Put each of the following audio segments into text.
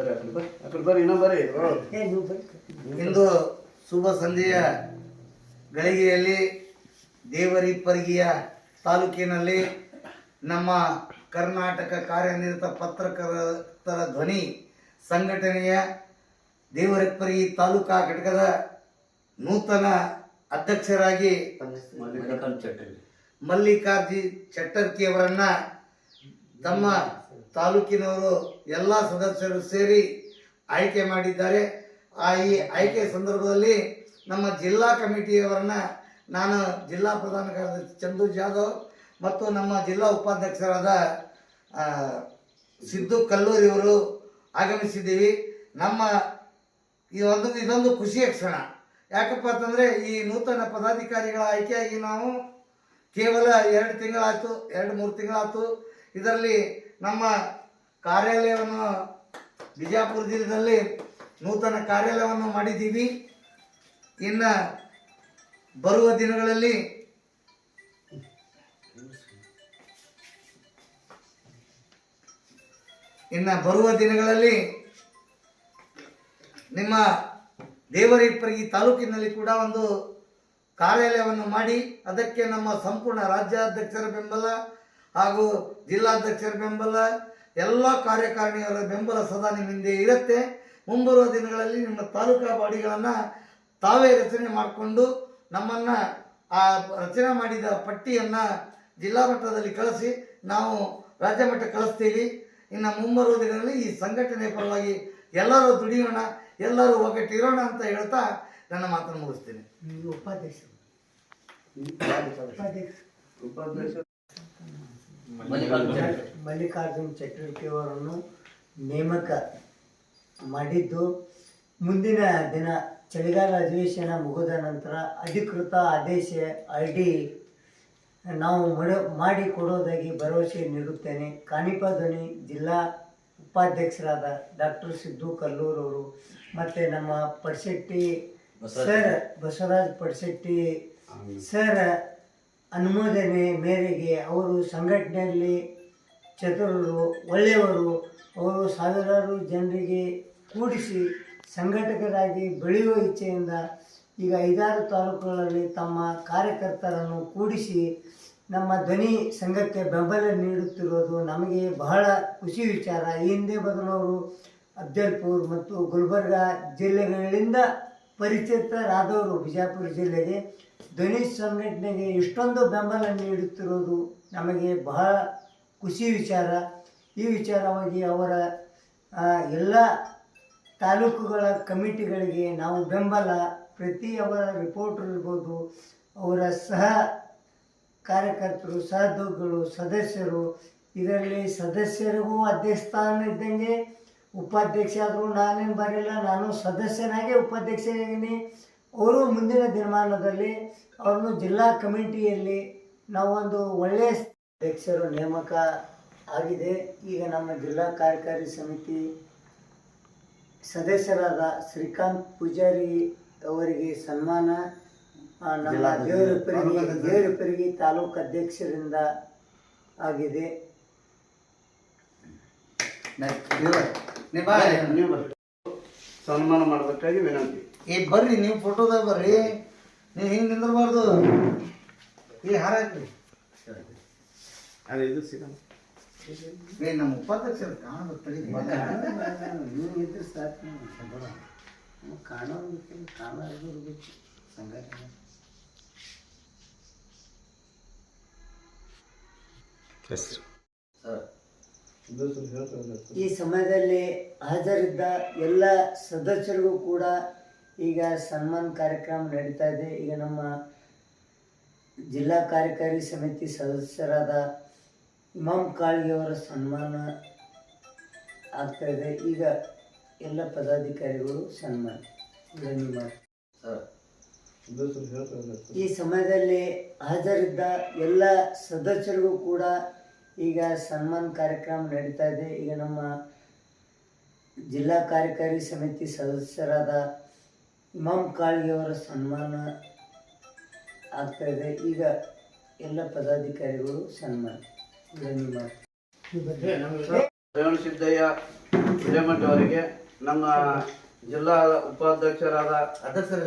ಬರ್ರಿ ಅಕಡೆ ಬರ್ರಿ ಅಕಡೆ ಬರ್ರಿ ಇನ್ನೂ ಬರ್ರಿ. ಇಂದು ಶುಭ ಸಂಜೆಯ ಗಳಿಗೆಯಲ್ಲಿ ದೇವರಿಪ್ಪರಿಗೆಯ ತಾಲೂಕಿನಲ್ಲಿ ನಮ್ಮ ಕರ್ನಾಟಕ ಕಾರ್ಯನಿರತ ಪತ್ರಕರ್ತರ ಧ್ವನಿ ಸಂಘಟನೆಯ ದೇವರಿಪ್ಪರ್ಗಿ ತಾಲೂಕಾ ಘಟಕದ ನೂತನ ಅಧ್ಯಕ್ಷರಾಗಿ ಮಲ್ಲಿಕಾರ್ಜಿ ಚಟ್ಟರ್ಕಿಯವರನ್ನ ತಮ್ಮ ತಾಲೂಕಿನವರು ಎಲ್ಲ ಸದಸ್ಯರು ಸೇರಿ ಆಯ್ಕೆ ಮಾಡಿದ್ದಾರೆ. ಆ ಈ ಆಯ್ಕೆ ಸಂದರ್ಭದಲ್ಲಿ ನಮ್ಮ ಜಿಲ್ಲಾ ಕಮಿಟಿಯವರನ್ನ ನಾನು ಜಿಲ್ಲಾ ಪ್ರಧಾನ ಕಾರ್ಯದರ್ಶಿ ಚಂದು ಜಾಧವ್ ಮತ್ತು ನಮ್ಮ ಜಿಲ್ಲಾ ಉಪಾಧ್ಯಕ್ಷರಾದ ಸಿದ್ದು ಕಲ್ಲೂರಿಯವರು ಆಗಮಿಸಿದ್ದೀವಿ. ನಮ್ಮ ಈ ಒಂದು, ಇದೊಂದು ಖುಷಿಯ ಕ್ಷಣ. ಯಾಕಪ್ಪ ಅಂತಂದರೆ ಈ ನೂತನ ಪದಾಧಿಕಾರಿಗಳ ಆಯ್ಕೆಯಾಗಿ ನಾವು ಕೇವಲ ಎರಡು ತಿಂಗಳಾಯ್ತು, ಎರಡು, ಮೂರು ತಿಂಗಳಾಯ್ತು. ಇದರಲ್ಲಿ ನಮ್ಮ ಕಾರ್ಯಾಲಯವನ್ನು ಬಿಜಾಪುರ ಜಿಲ್ಲೆಯಲ್ಲಿ ನೂತನ ಕಾರ್ಯಾಲಯವನ್ನು ಮಾಡಿದ್ದೀವಿ. ಇನ್ನು ಬರುವ ದಿನಗಳಲ್ಲಿ ಇನ್ನು ಬರುವ ದಿನಗಳಲ್ಲಿ ನಿಮ್ಮ ದೇವರಿಪ್ಪರಿಗೆ ತಾಲೂಕಿನಲ್ಲಿ ಕೂಡ ಒಂದು ಕಾರ್ಯಾಲಯವನ್ನು ಮಾಡಿ, ಅದಕ್ಕೆ ನಮ್ಮ ಸಂಪೂರ್ಣ ರಾಜ್ಯಾಧ್ಯಕ್ಷರ ಬೆಂಬಲ ಹಾಗೂ ಜಿಲ್ಲಾಧ್ಯಕ್ಷರ ಬೆಂಬಲ ಎಲ್ಲ ಕಾರ್ಯಕಾರಿಣಿಯವರ ಬೆಂಬಲ ಸದಾ ನಿಮ್ಮ ಹಿಂದೆ ಇರುತ್ತೆ. ಮುಂಬರುವ ದಿನಗಳಲ್ಲಿ ನಿಮ್ಮ ತಾಲೂಕಾ ಬಾಡಿಗಳನ್ನು ತಾವೇ ರಚನೆ ಮಾಡಿಕೊಂಡು ನಮ್ಮನ್ನು ಆ ರಚನೆ ಮಾಡಿದ ಪಟ್ಟಿಯನ್ನು ಜಿಲ್ಲಾ ಮಟ್ಟದಲ್ಲಿ ಕಳಿಸಿ ನಾವು ರಾಜ್ಯ ಮಟ್ಟ ಕಳಿಸ್ತೀವಿ. ಇನ್ನು ಮುಂಬರುವ ದಿನಗಳಲ್ಲಿ ಈ ಸಂಘಟನೆ ಪರವಾಗಿ ಎಲ್ಲರೂ ದುಡಿಯೋಣ ಎಲ್ಲರೂ ಒಗ್ಗಟ್ಟಿರೋಣ ಅಂತ ಹೇಳ್ತಾ ನನ್ನ ಮಾತನ್ನು ಮುಗಿಸ್ತೀನಿ. ಉಪಾಧ್ಯಕ್ಷ ಮಲ್ಲಿಕಾರ್ಜುನ್ ಚಟುವಟಿಕೆ ಅವರನ್ನು ನೇಮಕ ಮಾಡಿದ್ದು. ಮುಂದಿನ ದಿನ ಚಳಿಗಾಲ ಅಧಿವೇಶನ ಮುಗಿದ ನಂತರ ಅಧಿಕೃತ ಆದೇಶ ಅಡಿ ನಾವು ಮಡ ಮಾಡಿ ಕೊಡೋದಾಗಿ ಭರವಸೆ ನೀಡುತ್ತೇನೆ. ಕಾಣಿಪ ಧ್ವನಿ ಜಿಲ್ಲಾ ಉಪಾಧ್ಯಕ್ಷರಾದ ಡಾಕ್ಟರ್ ಸಿದ್ದು ಕಲ್ಲೂರವರು ಮತ್ತು ನಮ್ಮ ಪಡ್ಶೆಟ್ಟಿ ಸರ್ ಬಸವರಾಜ್ ಪಡ್ಶೆಟ್ಟಿ ಸರ್ ಅನುಮೋದನೆ ಮೇರೆಗೆ ಅವರು ಸಂಘಟನೆಯಲ್ಲಿ ಚತುರರು, ಒಳ್ಳೆಯವರು. ಅವರು ಸಾವಿರಾರು ಜನರಿಗೆ ಕೂಡಿಸಿ ಸಂಘಟಕರಾಗಿ ಬೆಳೆಯುವ ಇಚ್ಛೆಯಿಂದ ಈಗ ಐದಾರು ತಾಲೂಕುಗಳಲ್ಲಿ ತಮ್ಮ ಕಾರ್ಯಕರ್ತರನ್ನು ಕೂಡಿಸಿ ನಮ್ಮ ಧ್ವನಿ ಸಂಘಕ್ಕೆ ಬೆಂಬಲ ನೀಡುತ್ತಿರುವುದು ನಮಗೆ ಬಹಳ ಖುಷಿ ವಿಚಾರ. ಈ ಹಿಂದೆ ಬದಲವರು ಅಫ್ಜಲ್ಪುರ್ ಮತ್ತು ಗುಲ್ಬರ್ಗ ಜಿಲ್ಲೆಗಳಿಂದ ಪರಿಚಿತರಾದವರು ಬಿಜಾಪುರ ಜಿಲ್ಲೆಗೆ ಧ್ವನಿ ಸಂಘಟನೆಗೆ ಇಷ್ಟೊಂದು ಬೆಂಬಲ ನೀಡುತ್ತಿರೋದು ನಮಗೆ ಬಹಳ ಖುಷಿ ವಿಚಾರ. ಈ ವಿಚಾರವಾಗಿ ಅವರ ಎಲ್ಲ ತಾಲೂಕುಗಳ ಕಮಿಟಿಗಳಿಗೆ ನಾವು ಬೆಂಬಲ, ಪ್ರತಿ ಅವರ ರಿಪೋರ್ಟರ್ ಇರ್ಬೋದು, ಅವರ ಸಹ ಕಾರ್ಯಕರ್ತರು ಸಹೋದ್ಯೋಗಿಗಳು ಸದಸ್ಯರು, ಇದರಲ್ಲಿ ಸದಸ್ಯರಿಗೂ ಅಧ್ಯಕ್ಷ ಸ್ಥಾನ ಇದ್ದಂಗೆ ಉಪಾಧ್ಯಕ್ಷ ಆದರೂ ನಾನೇನು ಬರಲಿಲ್ಲ ನಾನು ಸದಸ್ಯನಾಗೆ ಉಪಾಧ್ಯಕ್ಷನಾಗಿದ್ದೀನಿ. ಅವರು ಮುಂದಿನ ದಿನಮಾನದಲ್ಲಿ ಅವ್ರನ್ನು ಜಿಲ್ಲಾ ಕಮಿಟಿಯಲ್ಲಿ ನಾವೊಂದು ಒಳ್ಳೆಯ ಅಧ್ಯಕ್ಷರು ನೇಮಕ ಆಗಿದೆ. ಈಗ ನಮ್ಮ ಜಿಲ್ಲಾ ಕಾರ್ಯಕಾರಿ ಸಮಿತಿ ಸದಸ್ಯರಾದ ಶ್ರೀಕಾಂತ್ ಪೂಜಾರಿ ಅವರಿಗೆ ಸನ್ಮಾನ. ನಮ್ಮ ದೇವರಪರಿಗೆ ದೇವರಪರಿಗೆ ತಾಲೂಕು ಅಧ್ಯಕ್ಷರಿಂದ ಆಗಿದೆ. ಸನ್ಮಾನ ಮಾಡಬೇಕಾಗಿ ವಿನಂತಿ. ಏ ಬರ್ರಿ ನೀವು ಫೋಟೋದಾಗ ಬರ್ರಿ. ನೀವು ಹಿಂಗೆ ನಿಂದಿರಬಾರ್ದು. ಈ ಹಾರ ಹಾಕ್ರಿ. ಅದೇ ಇದು ಸಿಗಲ್ಲ. ಏ ನಮ್ಮ ಉಪಾಧ್ಯಕ್ಷರು ಕಾಣದ ತಡಿ. ನೀವು ಇದ್ರೆ ಸಾಕು. ಕಾಣೋದು ಕಾಣೋದು ಸಂಘಟನೆ. ಈ ಸಮಯದಲ್ಲಿ ಹಾಜರಿದ್ದ ಎಲ್ಲ ಸದಸ್ಯರಿಗೂ ಕೂಡ ಈಗ ಸನ್ಮಾನ್ ಕಾರ್ಯಕ್ರಮ ನಡೀತಾ ಇದೆ. ಈಗ ನಮ್ಮ ಜಿಲ್ಲಾ ಕಾರ್ಯಕಾರಿ ಸಮಿತಿ ಸದಸ್ಯರಾದ ಇಮಾಮ್ ಕಾಳಿಯವರ ಸನ್ಮಾನ ಆಗ್ತಾ ಇದೆ. ಈಗ ಎಲ್ಲ ಪದಾಧಿಕಾರಿಗಳು ಸನ್ಮಾನ. ಈ ಸಮಯದಲ್ಲಿ ಹಾಜರಿದ್ದ ಎಲ್ಲ ಸದಸ್ಯರಿಗೂ ಕೂಡ ಈಗ ಸನ್ಮಾನ ಕಾರ್ಯಕ್ರಮ ನಡೀತಾ ಇದೆ. ಈಗ ನಮ್ಮ ಜಿಲ್ಲಾ ಕಾರ್ಯಕಾರಿ ಸಮಿತಿ ಸದಸ್ಯರಾದ ಇಮಾಮ್ ಕಾಳ್ಗಿಯವರ ಸನ್ಮಾನ ಆಗ್ತಾ ಇದೆ. ಈಗ ಎಲ್ಲ ಪದಾಧಿಕಾರಿಗಳು ಸನ್ಮಾನ. ರೇವಣ ಸಿದ್ದಯ್ಯ ರೇವಣಸಿದ್ದಯ್ಯ ಹಿರೇಮಠ ಅವರಿಗೆ. ನಮ್ಮ ಜಿಲ್ಲಾ ಉಪಾಧ್ಯಕ್ಷರಾದ ಅಧ್ಯಕ್ಷರ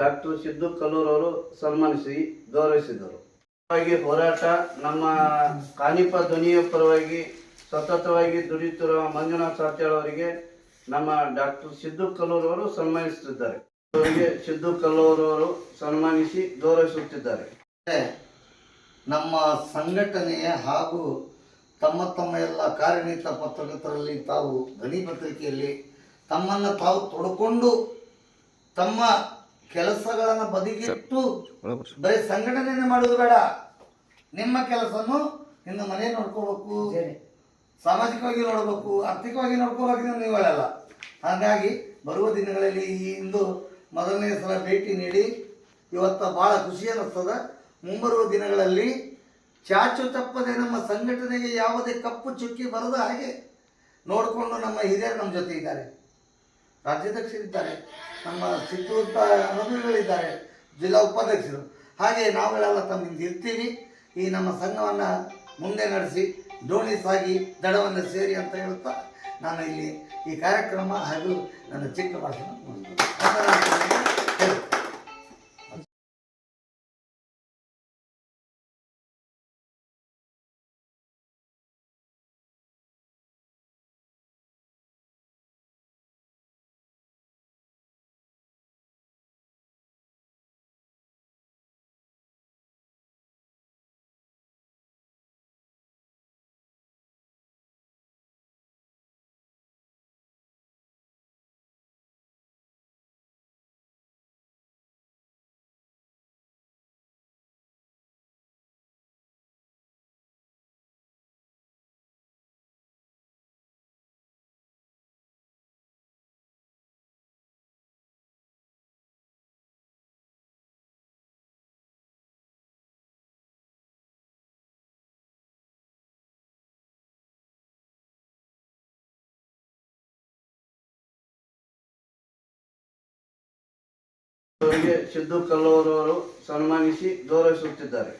ಡಾಕ್ಟರ್ ಸಿದ್ದು ಕಲ್ಲೂರ್ ಅವರು ಸನ್ಮಾನಿಸಿ ಗೌರವಿಸಿದರು. ಹೋರಾಟ ನಮ್ಮ ಕಾನಿಪ ಧ್ವನಿಯ ಪರವಾಗಿ ಸತತವಾಗಿ ದುಡಿಯುತ್ತಿರುವ ಮಂಜುನಾಥ್ ಸಾತ್ಯಾಳ್ ಅವರಿಗೆ ನಮ್ಮ ಡಾಕ್ಟರ್ ಸಿದ್ದು ಕಲ್ಲೂರ್ ಅವರು ಸನ್ಮಾನಿಸುತ್ತಿದ್ದಾರೆ. ಅವರಿಗೆ ಸಿದ್ದು ಕಲ್ಲೂರ್ ಅವರು ಸನ್ಮಾನಿಸಿ ಗೌರವಿಸುತ್ತಿದ್ದಾರೆ. ನಮ್ಮ ಸಂಘಟನೆಯ ಹಾಗೂ ತಮ್ಮ ತಮ್ಮ ಎಲ್ಲ ಕಾರ್ಯನಿರತ ಪತ್ರಕರ್ತರಲ್ಲಿ ತಾವು ಧ್ವನಿ ಪತ್ರಿಕೆಯಲ್ಲಿ ತಮ್ಮನ್ನು ತಾವು ತೊಡ್ಕೊಂಡು ತಮ್ಮ ಕೆಲಸಗಳನ್ನು ಬದಿಗಿಟ್ಟು ಬರೀ ಸಂಘಟನೆಯನ್ನು ಮಾಡೋದು ಬೇಡ. ನಿಮ್ಮ ಕೆಲಸನು ನಿಮ್ಮ ಮನೆ ನೋಡ್ಕೋಬೇಕು. ಸಾಮಾಜಿಕವಾಗಿ ನೋಡಬೇಕು ಆರ್ಥಿಕವಾಗಿ ನೋಡ್ಕೋಬೇಕು ನೀವು ಹೇಳಲ್ಲ. ಹಾಗಾಗಿ ಬರುವ ದಿನಗಳಲ್ಲಿ ಈ ಇಂದು ಮೊದಲನೇ ಸಲ ಭೇಟಿ ನೀಡಿ ಇವತ್ತು ಭಾಳ ಖುಷಿ ಅನ್ನಿಸ್ತದ ಮುಂಬರುವ ದಿನಗಳಲ್ಲಿ ಚಾಚು ತಪ್ಪದೆ ನಮ್ಮ ಸಂಘಟನೆಗೆ ಯಾವುದೇ ಕಪ್ಪು ಚುಕ್ಕಿ ಬರದ ಹಾಗೆ ನೋಡಿಕೊಂಡು ನಮ್ಮ ಹಿರಿಯರು ನಮ್ಮ ಜೊತೆ ಇದ್ದಾರೆ. ರಾಜ್ಯಾಧ್ಯಕ್ಷರಿದ್ದಾರೆ, ನಮ್ಮ ಚಿತ್ರದುರ್ಗ ಅನುಭವಿಗಳಿದ್ದಾರೆ, ಜಿಲ್ಲಾ ಉಪಾಧ್ಯಕ್ಷರು. ಹಾಗೆ ನಾವುಗಳೆಲ್ಲ ತಮ್ಮಿಂದ ಇರ್ತೀವಿ. ಈ ನಮ್ಮ ಸಂಘವನ್ನು ಮುಂದೆ ನಡೆಸಿ ಡೋಣಿ ಸಾಗಿ, ದಡವನ್ನು ಸೇರಿ ಅಂತ ಹೇಳ್ತಾ ನಾನು ಇಲ್ಲಿ ಈ ಕಾರ್ಯಕ್ರಮ ಹಾಗೂ ನನ್ನ ಚಿಕ್ಕ ಭಾಷಣ ಸಿದ್ದು ಕಲ್ಲೂರವರು ಸನ್ಮಾನಿಸಿ ಗೌರವಿಸುತ್ತಿದ್ದಾರೆ.